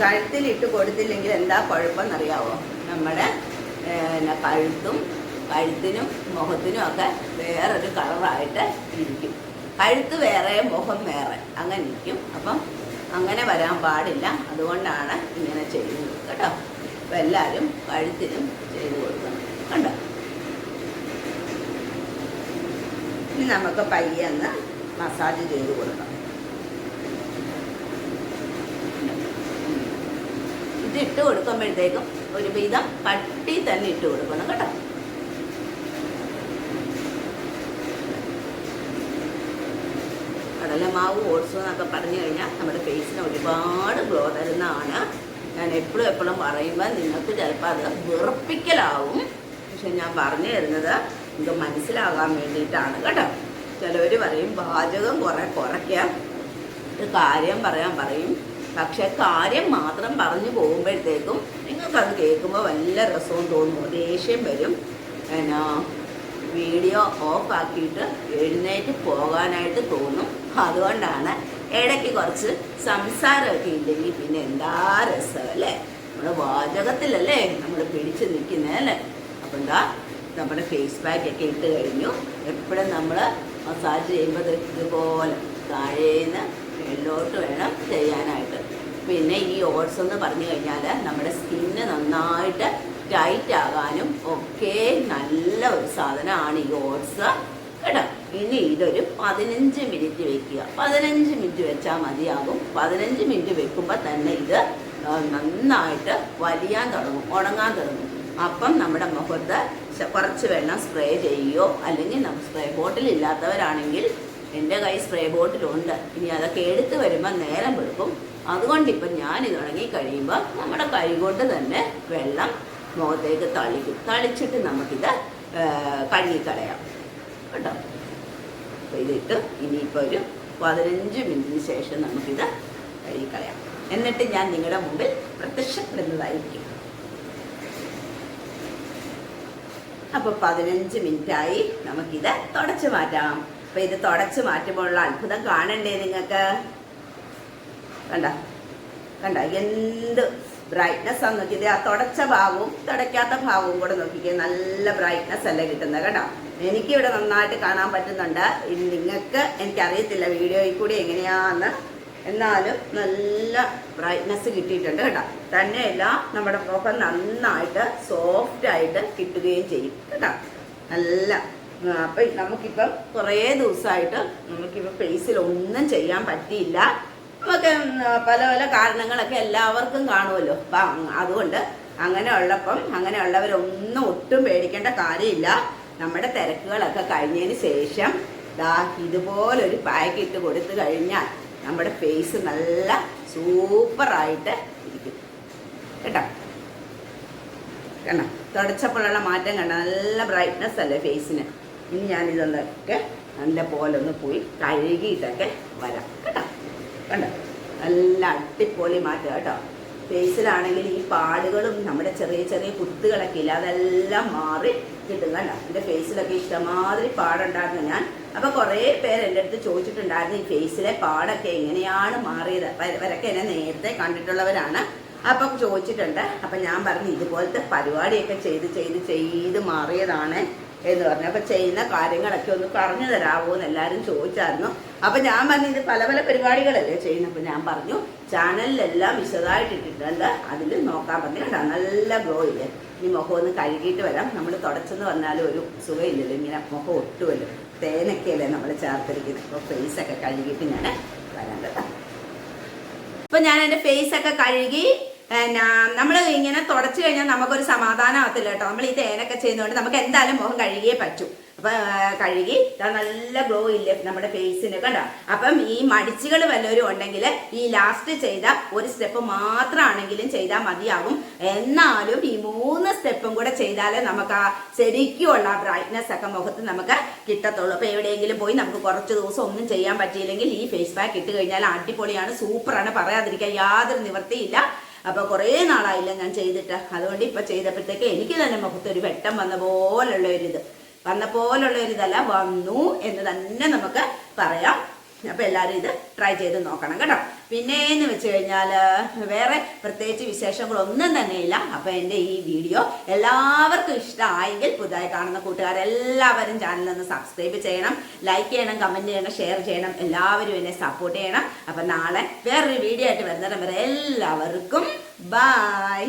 കഴുത്തിൽ ഇട്ട് കൊടുത്തില്ലെങ്കിൽ എന്താ കുഴപ്പമെന്നറിയാവോ? നമ്മുടെ പിന്നെ കഴുത്തും കഴുത്തിനും മുഖത്തിനും ഒക്കെ വേറൊരു കളറായിട്ട് ഇരിക്കും. കഴുത്ത് വേറെ മുഖം വേറെ. അങ്ങനെ ഇരിക്കും. അപ്പം അങ്ങനെ വരാൻ പാടില്ല. അതുകൊണ്ടാണ് ഇങ്ങനെ ചെയ്യുന്നത്. കേട്ടോ? അപ്പോൾ എല്ലാവരും കഴുത്തിനും ചെയ്ത് കൊടുക്കണം. കണ്ടോ? ഇനി നമുക്ക് പയ്യെന്ന് മസാജ് ചെയ്ത് കൊടുക്കണം ഇത് ഇട്ട് കൊടുക്കുമ്പോഴത്തേക്കും ഒരു വിധം പട്ടി തന്നെ ഇട്ട് കൊടുക്കണം കേട്ടോ കടലമാവ് ഓട്സ് എന്നൊക്കെ പറഞ്ഞു കഴിഞ്ഞാൽ നമ്മുടെ ഫേസിന് ഒരുപാട് ഗ്ലോ തരുന്നതാണ് ഞാൻ എപ്പോഴും എപ്പോഴും പറയുമ്പോൾ നിങ്ങൾക്ക് ചിലപ്പോൾ അത് വെറുപ്പിക്കലാവും. പക്ഷെ ഞാൻ പറഞ്ഞു തരുന്നത് നിങ്ങൾക്ക് മനസ്സിലാകാൻ വേണ്ടിയിട്ടാണ് കേട്ടോ. ചിലവർ പറയും പാചകം കുറെ കുറയ്ക്കാം ഒരു കാര്യം പറയാൻ പറയും. പക്ഷെ കാര്യം മാത്രം പറഞ്ഞു പോകുമ്പോഴത്തേക്കും നിങ്ങൾക്കത് കേൾക്കുമ്പോൾ വല്ല രസവും തോന്നും. ദേഷ്യം വരും. എന്നാ വീഡിയോ ഓഫ് ആക്കിയിട്ട് എഴുന്നേറ്റ് പോകാനായിട്ട് തോന്നും. അതുകൊണ്ടാണ് ഇടയ്ക്ക് കുറച്ച് സംസാരമൊക്കെ ഇല്ലെങ്കിൽ പിന്നെ എന്താ രസം അല്ലേ? നമ്മുടെ വാചകത്തിലല്ലേ നമ്മൾ പിടിച്ച് നിൽക്കുന്നത് അല്ലേ? അപ്പം എന്താ നമ്മുടെ ഫേസ് പാക്ക് ഒക്കെ ഇട്ട് കഴിഞ്ഞു. എപ്പോഴും നമ്മൾ മസാജ് ചെയ്യുമ്പോൾ ഇതുപോലെ താഴേന്ന് മേലോട്ട് വേണം ചെയ്യാനായിട്ട്. പിന്നെ ഈ ഓട്സ് എന്ന് പറഞ്ഞു കഴിഞ്ഞാൽ നമ്മുടെ സ്കിന്ന് നന്നായിട്ട് ടൈറ്റ് ആകാനും ഒക്കെ നല്ല ഒരു സാധനമാണ് ഈ ഓട്സ് കേട്ടോ? ഇനി ഇതൊരു പതിനഞ്ച് മിനിറ്റ് വെക്കുക. പതിനഞ്ച് മിനിറ്റ് വെച്ചാൽ മതിയാകും. പതിനഞ്ച് മിനിറ്റ് വെക്കുമ്പോൾ തന്നെ ഇത് നന്നായിട്ട് വലിയാൻ തുടങ്ങും ഉണങ്ങാൻ തുടങ്ങും. അപ്പം നമ്മുടെ മുഖത്ത് കുറച്ച് വെള്ളം സ്പ്രേ ചെയ്യുകയോ അല്ലെങ്കിൽ നമുക്ക് സ്പ്രേ ബോട്ടിൽ ഇല്ലാത്തവരാണെങ്കിൽ എന്റെ കൈ സ്പ്രേ ബോട്ടിലുണ്ട്. ഇനി അതൊക്കെ എടുത്ത് വരുമ്പോൾ നേരം വെളുക്കും. അതുകൊണ്ട് ഇപ്പം ഞാൻ ഇത് ഉണങ്ങി കഴിയുമ്പോൾ നമ്മുടെ കൈ കൊണ്ട് തന്നെ വെള്ളം മുഖത്തേക്ക് തളിക്കും. തളിച്ചിട്ട് നമുക്കിത് കഴുകിക്കളയാം കേട്ടോ? അപ്പോൾ ഇതിട്ട് ഇനിയിപ്പോൾ ഒരു പതിനഞ്ച് മിനിറ്റിന് ശേഷം നമുക്കിത് കഴുകിക്കളയാം എന്നിട്ട് ഞാൻ നിങ്ങളുടെ മുമ്പിൽ പ്രത്യക്ഷപ്പെടുന്നതായിരിക്കും. അപ്പോൾ പതിനഞ്ച് മിനിറ്റായി നമുക്കിത് തുടച്ചു മാറ്റാം. അപ്പോൾ ഇത് തുടച്ചു മാറ്റുമ്പോഴുള്ള അത്ഭുതം കാണണ്ടേ നിങ്ങൾക്ക്? കണ്ട കണ്ട എന്ത് ബ്രൈറ്റ്നസ് ആണ് നോക്കിയത്. ആ തുടച്ച ഭാഗവും തുടയ്ക്കാത്ത ഭാഗവും കൂടെ നോക്കിക്കേ നല്ല ബ്രൈറ്റ്നസ് അല്ലേ കിട്ടുന്നത് കേട്ടോ എനിക്കിവിടെ നന്നായിട്ട് കാണാൻ പറ്റുന്നുണ്ട്. നിങ്ങൾക്ക് എനിക്കറിയത്തില്ല വീഡിയോയിൽ കൂടി എങ്ങനെയാന്ന്. എന്നാലും നല്ല ബ്രൈറ്റ്നസ് കിട്ടിയിട്ടുണ്ട് കേട്ടോ. തന്നെയല്ല നമ്മുടെ മുഖം നന്നായിട്ട് സോഫ്റ്റ് ആയിട്ട് കിട്ടുകയും ചെയ്യും കേട്ടോ. നല്ല അപ്പം നമുക്കിപ്പം കുറേ ദിവസമായിട്ട് നമുക്കിപ്പോൾ ഫേസിൽ ഒന്നും ചെയ്യാൻ പറ്റിയില്ല. നമുക്ക് പല പല കാരണങ്ങളൊക്കെ എല്ലാവർക്കും കാണുമല്ലോ. അപ്പം അതുകൊണ്ട് അങ്ങനെ ഉള്ളപ്പം അങ്ങനെയുള്ളവരൊന്നും ഒട്ടും പേടിക്കേണ്ട കാര്യമില്ല. നമ്മുടെ തിരക്കുകളൊക്കെ കഴിഞ്ഞതിന് ശേഷം ദാ ഇതുപോലൊരു പാക്ക് ഇട്ട് കൊടുത്തു കഴിഞ്ഞാൽ നമ്മുടെ ഫേസ് നല്ല സൂപ്പറായിട്ട് ഇരിക്കും. കേട്ടോ? കണ്ട? തുടച്ചപ്പോഴുള്ള മാറ്റം കണ്ട? നല്ല ബ്രൈറ്റ്നസ് അല്ലേ ഫേസിന് ഇനി ഞാനിതൊക്കെ നല്ല പോലെ ഒന്ന് പോയി കഴുകിയിട്ടൊക്കെ വരാം. കേട്ടോ? കണ്ടോ? നല്ല അടിപൊളി മാറ്റം കേട്ടോ. ഫേസിലാണെങ്കിൽ ഈ പാടുകളും നമ്മുടെ ചെറിയ ചെറിയ കുത്തുകളൊക്കെ ഇല്ല അതെല്ലാം മാറി കിട്ടും കണ്ട എന്റെ ഫേസിലൊക്കെ ഇഷ്ടമാതിരി പാടുണ്ടായിരുന്നു ഞാൻ. അപ്പോൾ കുറേ പേര് എന്റെ അടുത്ത് ചോദിച്ചിട്ടുണ്ടായിരുന്നു ഈ ഫേസിലെ പാടൊക്കെ എങ്ങനെയാണ് മാറിയത്? അവരൊക്കെ എന്നെ നേരത്തെ കണ്ടിട്ടുള്ളവരാണ്. അപ്പം ചോദിച്ചിട്ടുണ്ട്. അപ്പം ഞാൻ പറഞ്ഞു ഇതുപോലത്തെ പരിപാടിയൊക്കെ ചെയ്ത് ചെയ്ത് ചെയ്ത് മാറിയതാണ് എന്ന് പറഞ്ഞു. അപ്പം ചെയ്യുന്ന കാര്യങ്ങളൊക്കെ ഒന്ന് പറഞ്ഞു തരാമോ എന്ന് എല്ലാവരും ചോദിച്ചായിരുന്നു. അപ്പം ഞാൻ പറഞ്ഞു ഇത് പല പല പരിപാടികളല്ലേ ചെയ്യുന്നത്? അപ്പം ഞാൻ പറഞ്ഞു ചാനലിലെല്ലാം വിശദമായിട്ട് ഇട്ടിട്ടുണ്ട് അതിൽ നോക്കാൻ പറഞ്ഞു. കേട്ടോ നല്ല ഗ്ലോ ഇല്ലേ? ഇനി മുഖം ഒന്ന് കഴുകിയിട്ട് വരാം. നമ്മൾ തുടച്ചെന്ന് പറഞ്ഞാലും ഒരു സുഖമില്ലല്ലോ. ഇങ്ങനെ മുഖം ഒട്ടുമല്ലോ. തേനൊക്കെയല്ലേ നമ്മൾ ചേർത്തിരിക്കുന്നത്. അപ്പോൾ ഫേസൊക്കെ കഴുകിയിട്ട് ഞാൻ വരാൻ കേട്ടോ. ഇപ്പൊ ഞാൻ എന്റെ ഫേസൊക്കെ ഒക്കെ നമ്മൾ ഇങ്ങനെ തുടച്ചു കഴിഞ്ഞാൽ നമുക്കൊരു സമാധാനം ആകത്തില്ല കേട്ടോ. നമ്മൾ ഈ തേനൊക്കെ ചെയ്യുന്നതുകൊണ്ട് നമുക്ക് എന്തായാലും മുഖം കഴുകിയേ പറ്റൂ. അപ്പൊ കഴുകി നല്ല ഗ്ലോ ഇല്ലേ നമ്മുടെ ഫേസിന് കണ്ടോ? അപ്പം ഈ മടിച്ചുകൾ വല്ലവരും ഉണ്ടെങ്കിൽ ഈ ലാസ്റ്റ് ചെയ്ത ഒരു സ്റ്റെപ്പ് മാത്രമാണെങ്കിലും ചെയ്താൽ മതിയാകും എന്നാലും ഈ മൂന്ന് സ്റ്റെപ്പും കൂടെ ചെയ്താലേ നമുക്ക് ആ ശരിക്കുമുള്ള ബ്രൈറ്റ്നെസ് ഒക്കെ മുഖത്ത് നമുക്ക് കിട്ടത്തുള്ളൂ. അപ്പൊ എവിടെയെങ്കിലും പോയി നമുക്ക് കുറച്ച് ദിവസം ഒന്നും ചെയ്യാൻ പറ്റിയില്ലെങ്കിൽ ഈ ഫേസ് പാക്ക് ഇട്ട് കഴിഞ്ഞാൽ അടിപൊളിയാണ് സൂപ്പറാണ് പറയാതിരിക്കാൻ യാതൊരു നിവൃത്തിയില്ല അപ്പൊ കുറേ നാളായില്ല ഞാൻ ചെയ്തിട്ട്. അതുകൊണ്ട് ഇപ്പൊ ചെയ്തപ്പോഴത്തേക്ക് എനിക്ക് തന്നെ മുഖത്തൊരു വെട്ടം വന്ന പോലുള്ള ഒരിത് വന്ന പോലുള്ള ഒരു ഇതല്ല വന്നു എന്ന് തന്നെ നമുക്ക് പറയാം. അപ്പൊ എല്ലാവരും ഇത് ട്രൈ ചെയ്ത് നോക്കണം കേട്ടോ. പിന്നെ എന്ന് വെച്ച് കഴിഞ്ഞാൽ വേറെ പ്രത്യേകിച്ച് വിശേഷങ്ങളൊന്നും തന്നെയില്ല. അപ്പോൾ എന്റെ ഈ വീഡിയോ എല്ലാവർക്കും ഇഷ്ടമായെങ്കിൽ പുതുതായി കാണുന്ന കൂട്ടുകാരെല്ലാവരും ചാനലൊന്ന് സബ്സ്ക്രൈബ് ചെയ്യണം ലൈക്ക് ചെയ്യണം കമന്റ് ചെയ്യണം ഷെയർ ചെയ്യണം. എല്ലാവരും എന്നെ സപ്പോർട്ട് ചെയ്യണം. അപ്പം നാളെ വേറൊരു വീഡിയോ ആയിട്ട് വരുന്നിടം വരെ എല്ലാവർക്കും ബായ്